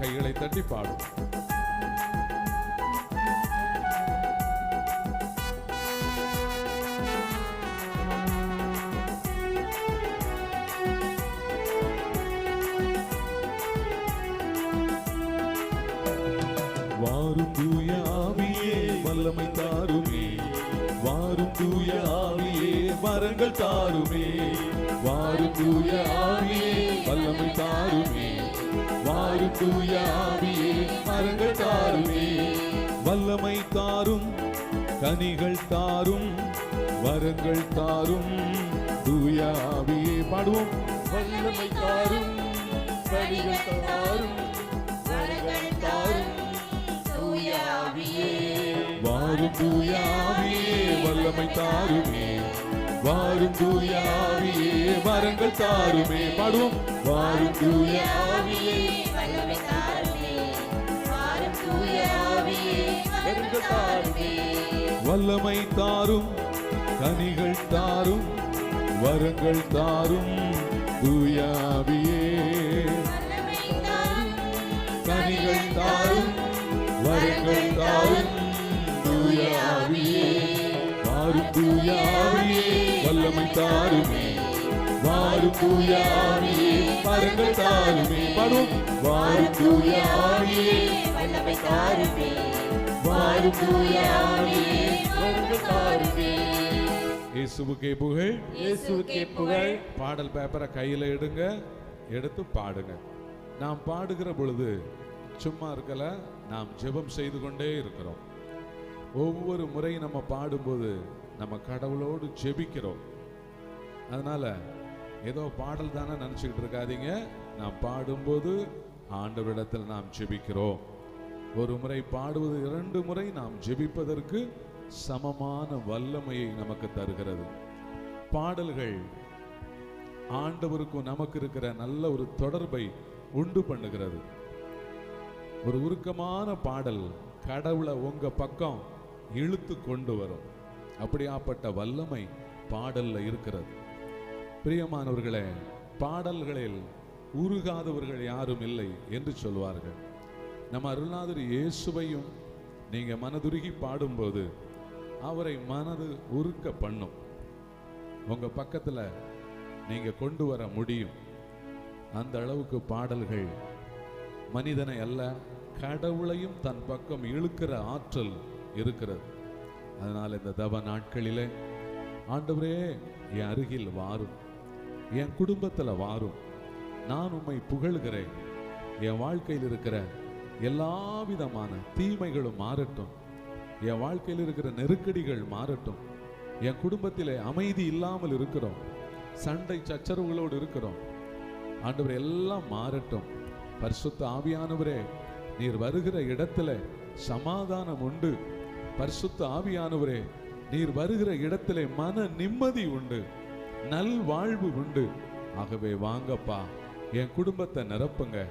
கைகளை தட்டி பாடும். வாரும் தூய ஆவியே வல்லமை தாருமே. வாரும் தூய ஆவியே வரங்கள் தாருமே. வாரும் தூய ஆவியே வல்லமை தாருமே. வாரும் தூய ஆவியே வரங்கள் தாருமே. வல்லமை தாரும் கனிகள் தாரும் வரங்கள் தாரும் தூய ஆவியே பாடுவோம். வல்லமை தாரும் கனிகள் தாரும் வரங்கள் தாரும் வாரும் தூயாவியே வல்லமை தாருமே. வாரும் தூயாவியே வரங்கள் தாருமே. பாடுவோம். வாரும் தூயாவியே. வல்லமை தாரும் கனிகள் தாரும் வரங்கள் தாரும் தூயாவியே கனிகள் தாரும் வரங்கள் தாரும் தூயாவியே வாரும் தூயாவியே வல்லமை தாருமே. வாரும் தூயாவியே வரங்கள் தாருமே பாடும் வாரும் தூயாவியே வாரும் தூயாவியே வரங்கள் தாருமே. இயேசுவுக்கே புகழ். இயேசுவுக்கே புகழ். பாடல் பேப்பரை கையில எடுங்க எடுத்து பாடுங்க. நாம் பாடுகிற பொழுது சும்மா இருக்கல நாம் ஜெபம் செய்து கொண்டே இருக்கிறோம். ஒவ்வொரு முறை நம்ம பாடும்போது நம்ம கடவுளோடு ஜெபிக்கிறோம். அதனால ஏதோ பாடல் தானே நினச்சிக்கிட்டு இருக்காதீங்க. நாம் பாடும்போது ஆண்டவரிடத்தில் நாம் ஜெபிக்கிறோம். ஒரு முறை பாடுவது இரண்டு முறை நாம் ஜெபிப்பதற்கு சமமான வல்லமையை நமக்கு தருகிறது. பாடல்கள் ஆண்டவருக்கும் நமக்கு இருக்கிற நல்ல ஒரு தொடர்பை உண்டு பண்ணுகிறது. ஒரு உருக்கமான பாடல் கடவுளை உங்க பக்கம் இழுத்து கொண்டு வரும். அப்படியாப்பட்ட வல்லமை பாடல்ல இருக்கிறது. பிரியமானவர்களே பாடல்களில் உருகாதவர்கள் யாரும் இல்லை என்று சொல்வார்கள். நம்ம அருள்நாதர் இயேசுவையும் நீங்கள் மனதுருகி பாடும்போது அவரை மனது உருக்க பண்ணும். உங்கள் பக்கத்தில் நீங்கள் கொண்டு வர முடியும். அந்த அளவுக்கு பாடல்கள் மனிதனை அல்ல கடவுளையும் தன் பக்கம் இழுக்கிற ஆற்றல் இருக்கிறது. அதனால் இந்த தவ நாட்களிலே ஆண்டவரே என் அருகில் வாரும். என் குடும்பத்துல வாரும். நான் உம்மை புகழ்கிறேன். என் வாழ்க்கையில் இருக்கிற எல்லா விதமான தீமைகளும் மாறட்டும். என் வாழ்க்கையில் இருக்கிற நெருக்கடிகள் மாறட்டும். என் குடும்பத்திலே அமைதி இல்லாமல் இருக்கிறோம். சண்டை சச்சரவுகளோடு இருக்கிறோம். ஆண்டவர் எல்லாம் மாறட்டும். பரிசுத்த ஆவியானவரே நீர் வருகிற இடத்துல சமாதானம் உண்டு. பரிசுத்த ஆவியானவரே நீர் வருகிற இடத்திலே மன நிம்மதி உண்டு. நல் வாழ்வு உண்டு. ஆகவே வாங்கப்பா என் குடும்பத்தை நிரப்புங்க.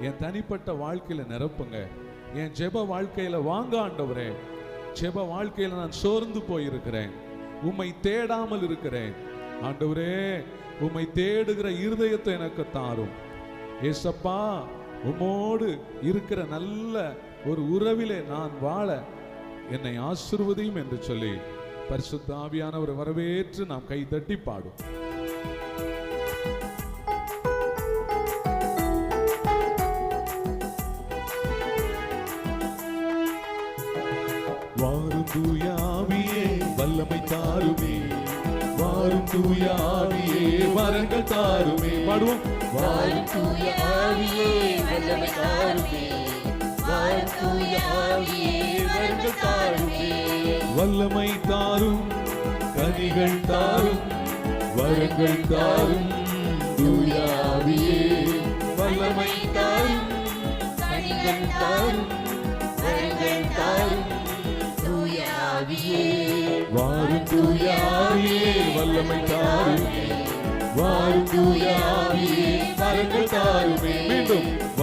என் தனிப்பட்ட வாழ்க்கையில நிரப்புங்க. என் ஜெப வாழ்க்கையில வாங்க ஆண்டவரே. ஜெப வாழ்க்கையில நான் சோர்ந்து போயிருக்கிறேன். உம்மை தேடாமல் இருக்கிறேன். ஆண்டவரே உம்மை தேடுகிற இருதயத்தை எனக்கு தாரும். ஏசப்பா உம்மோடு இருக்கிற நல்ல ஒரு உறவிலே நான் வாழ என்னை ஆசிர்வதியும் என்று சொல்லி பரிசுத்த ஆவியானவர் வரவேற்று நாம் கை தட்டி பாடும். வாரும் தூய ஆவியே வல்லமை தாருமே. வாரும் தூய ஆவியே வரங்கள் தாருமே. பாடுவோம் வாரும் தூய ஆவியே வல்லமை தாருமே. வல்லமை தாரும் கனிகள் தாரும் வரங்கள் தாரும். தூய வல்லமை தாரும் கனிகள் தாரும் வரங்கள் தாரும். தூயாவியே வாரும் தூய வல்லமை தாரும். வாரும் தூயாவியே வரங்கள் தாருமே. மீண்டும்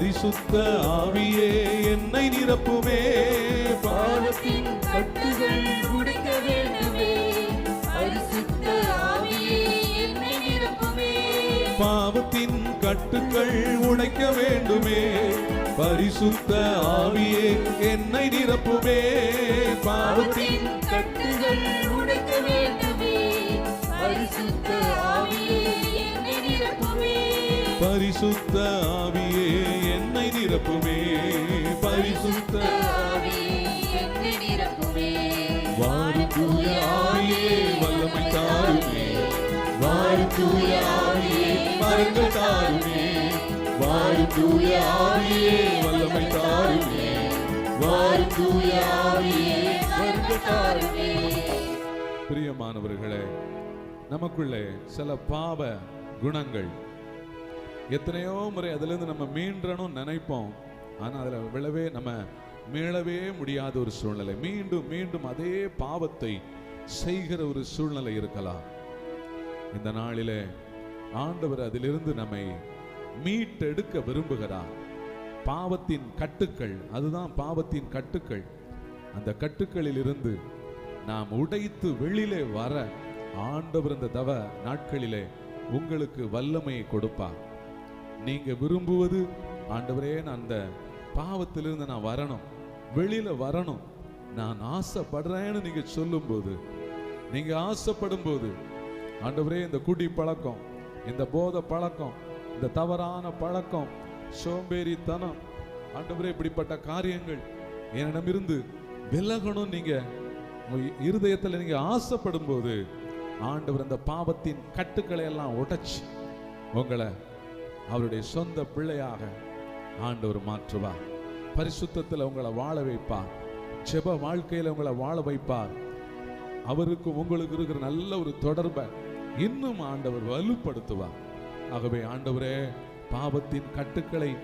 பரிசுத்த ஆவியே என்னை நிரப்புமே பாவத்தின் கட்டுகள் உடைக்க வேண்டுமே. பரிசுத்த ஆவியே என்னை நிரப்புமே பாவத்தின் கட்டுக்கள் உடைக்க வேண்டுமே. பரிசுத்த ஆவியே என்னை நிரப்புமே பாவத்தின் பாவத்தின் கட்டுகள் உடைக்க வேண்டுமே. பரிசுத்த ஆவியே என்னை நிரப்புமே பரிசுத்த ஆவியே பரிசுத்த வாரும் தூய ஆவியே வல்லமை தாருமே வாரும் தூய ஆவியே தாருமே வாரும் தூய ஆவியே வல்லமை தாருமே வாரும் தூய ஆவியே மருந்து தாருமே பிரியமானவர்களே நமக்குள்ளே சில பாவ குணங்கள். எத்தனையோ முறை அதுலேருந்து நம்ம மீண்டனும் நினைப்போம். ஆனா அதுல விழவே நம்ம மீளவே முடியாத ஒரு சூழ்நிலை. மீண்டும் மீண்டும் அதே பாவத்தை செய்கிற ஒரு சூழ்நிலை இருக்கலாம். இந்த நாளிலே ஆண்டவர் அதிலிருந்து நம்மை மீட்டெடுக்க விரும்புகிறார். பாவத்தின் கட்டுக்கள் அதுதான் பாவத்தின் கட்டுக்கள். அந்த கட்டுக்களில் இருந்து நாம் உடைத்து வெளியிலே வர ஆண்டவர் இந்த தவ நாட்களிலே உங்களுக்கு வல்லமையை கொடுப்பார். நீங்க விரும்புவது ஆண்டவரே நான் அந்த பாவத்திலிருந்து நான் வரணும். வெளியில் வரணும். நான் ஆசைப்படுறேன்னு நீங்க சொல்லும்போது நீங்க ஆசைப்படும் போது ஆண்டவரே இந்த குடி பழக்கம் இந்த போத பழக்கம் இந்த தவறான பழக்கம் சோம்பேறித்தனம் ஆண்டவரே இப்படிப்பட்ட காரியங்கள் என்னிடமிருந்து விலகணும் நீங்க. உங்க இருதயத்துல நீங்க ஆசைப்படும் போது ஆண்டவர் அந்த பாவத்தின் கட்டுக்களை எல்லாம் உடைச்சு உங்களை அவருடைய சொந்த பிள்ளையாக ஆண்டவர் மாற்றுவார். பரிசுத்தத்தில் உங்களை வாழ வைப்பார். செப வாழ்க்கையில உங்களை வாழ வைப்பார். அவருக்கும் உங்களுக்கு இருக்கிற நல்ல ஒரு தொடர்பை இன்னும் ஆண்டவர் வலுப்படுத்துவார். ஆகவே ஆண்டவரே பாவத்தின் கட்டுக்களை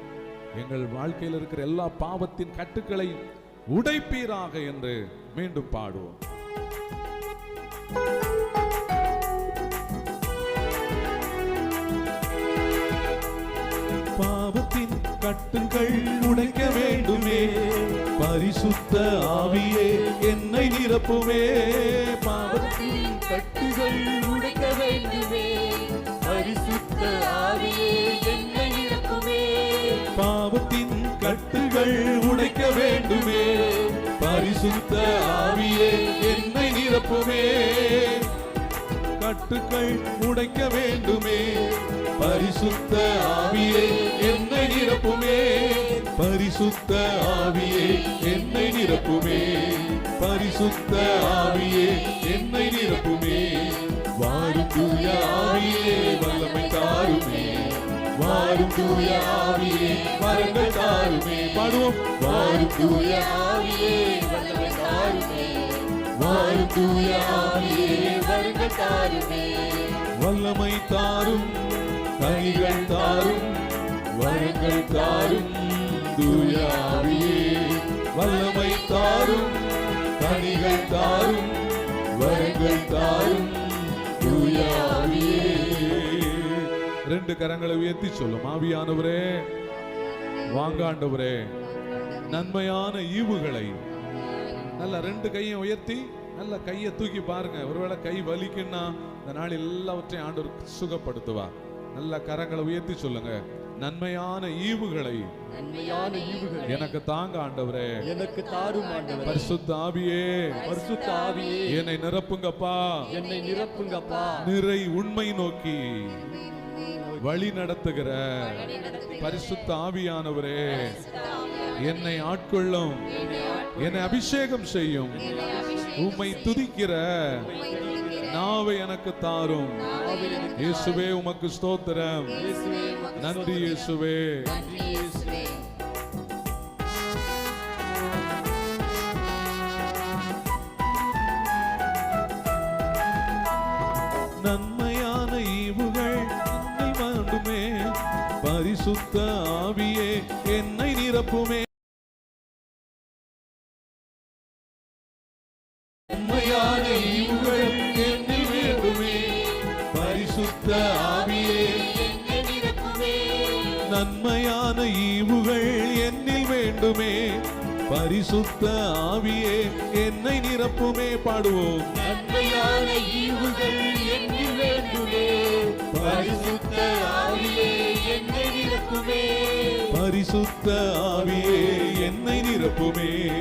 எங்கள் வாழ்க்கையில் இருக்கிற எல்லா பாவத்தின் கட்டுக்களை உடைப்பீராக என்று மீண்டும் பாடுவோம். கட்டுங்கள் உடைக்க வேண்டுமே. பரிசுத்த ஆவியே என்னை நிரப்புமே. பாவத்தின் கட்டுகள் உடைக்க வேண்டுமே. பரிசுத்த ஆவியே என்னை நிரப்புமே. பாவத்தின் கட்டுகள் உடைக்க வேண்டுமே. பரிசுத்த ஆவியே என்னை நிரப்புமே. கட்டுக்கள் உடைக்க வேண்டுமே. பரிசுத்த ஆவியே என்னை நிரப்புமே. பரிசுத்த ஆவியே என்னை நிரப்புமே. பரிசுத்த ஆவியே என்னை நிரப்புமே. வாரும் தூய ஆவியே வல்லமை தாருமே. வாரும் தூய ஆவியே வரங்கள் தாருமே. பாடுவோம் வாரும் தூய ஆவியே வல்லமை தாருமே. வாரும் தூய ஆவியே வருங்கள் தாருமே. வல்லமை தாரும் கைகள் தாரும் வரங்கள் தாரும் தூய ஆவியே வல்லமை தாரும் கனிகள் தாரும் வரங்கள் தாரும் தூய ஆவியே ரெண்டு கரங்களை உயர்த்தி சொல்லும் ஆவியானவரே வாங்காண்டவரே நன்மையான ஈவுகளை நல்ல ரெண்டு கையும் உயர்த்தி நல்ல கையை தூக்கி பாருங்க. ஒருவேளை கை வலிக்குன்னா இந்த நாள் எல்லாவற்றையும் ஆண்டவர் சுகப்படுத்துவார். நல்ல கரங்களை உயர்த்தி சொல்லுங்க. நன்மையான ஈவுகளை நன்மையான ஈவுகள் எனக்கு தாங்க ஆண்டவரே. எனக்கு தாரும் ஆண்டவரே. பரிசுத்த ஆவியே. பரிசுத்த ஆவியே. என்னை நிரப்புங்கப்பா. என்னை நிரப்புங்கப்பா. நிறை உண்மை நோக்கி வழி நடத்துகிற பரிசுத்த ஆவியானவரே. என்னை ஆட்கொள்ளும். என்னை அபிஷேகம் செய்யும். உம்மை துதிக்கிற நாவை எனக்கு தாரும். இயேசுவே உமக்கு ஸ்தோத்திரம். நன்றி இயேசுவே. நன்மையான ஈவுகள் என்னை வேண்டுமே பரிசுத்த ஆவியே என்னை நிரப்புமே. பரிசுத்த ஆவியே என்னை நிரப்புமே பாடுவோம். நன்மையான ஈவுகள் என்னில் வேண்டுமே. பரிசுத்த ஆவியே என்னை நிரப்புமே. பரிசுத்த ஆவியே என்னை நிரப்புமே.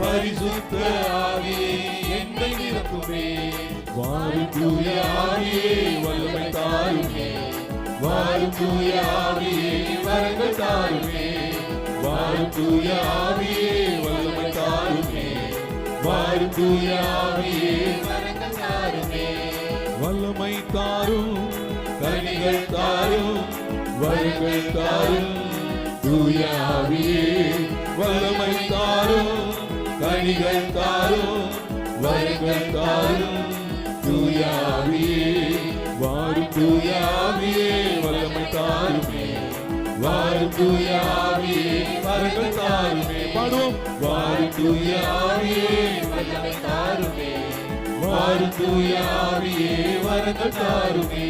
பரிசுத்த ஆவியே என்னை நிரப்புமே. வாரும் தூய ஆவியே வல்லமை தாருமே. வாரும் தூய ஆவியே வரங்கள் தாருமே. வாரும் தூய ஆவியே வல்லமை தாருமே. வாரும் தூய ஆவியே வரங்கள் தாருமே. வல்லமை தாரும் கனிகள் தாரும் வரங்கள் தாரும். தூய ஆவியே வல்லமை தாரும் கனிகள் தாரும் வரங்கள் தாரும். தூய ஆவியே வாரும் தூய ஆவியே வல்லமை தாரும். ஆவியே வரங்கள் தாருமே பாடுவோம். வாரும் தூய ஆவியே வல்லமை தாருமே வாரும் தூய ஆவியே வரங்கள் தாருமே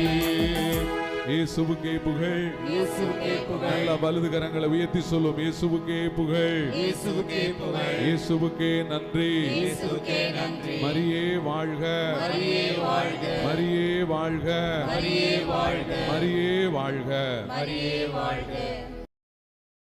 இயேசுவுக்கே புகழ். இயேசுவுக்கே புகழ். நல்ல வலது கரங்களை உயர்த்தி சொல்லும். இயேசுவுக்கே புகழ். இயேசுவுக்கே புகழ். இயேசுவுக்கே நன்றி. இயேசுவுக்கே நன்றி. மரியே வாழ்க. மரியே வாழ்க. மரியே வாழ்க. மரியே வாழ்க. மரியே வாழ்க. மரியே வாழ்க.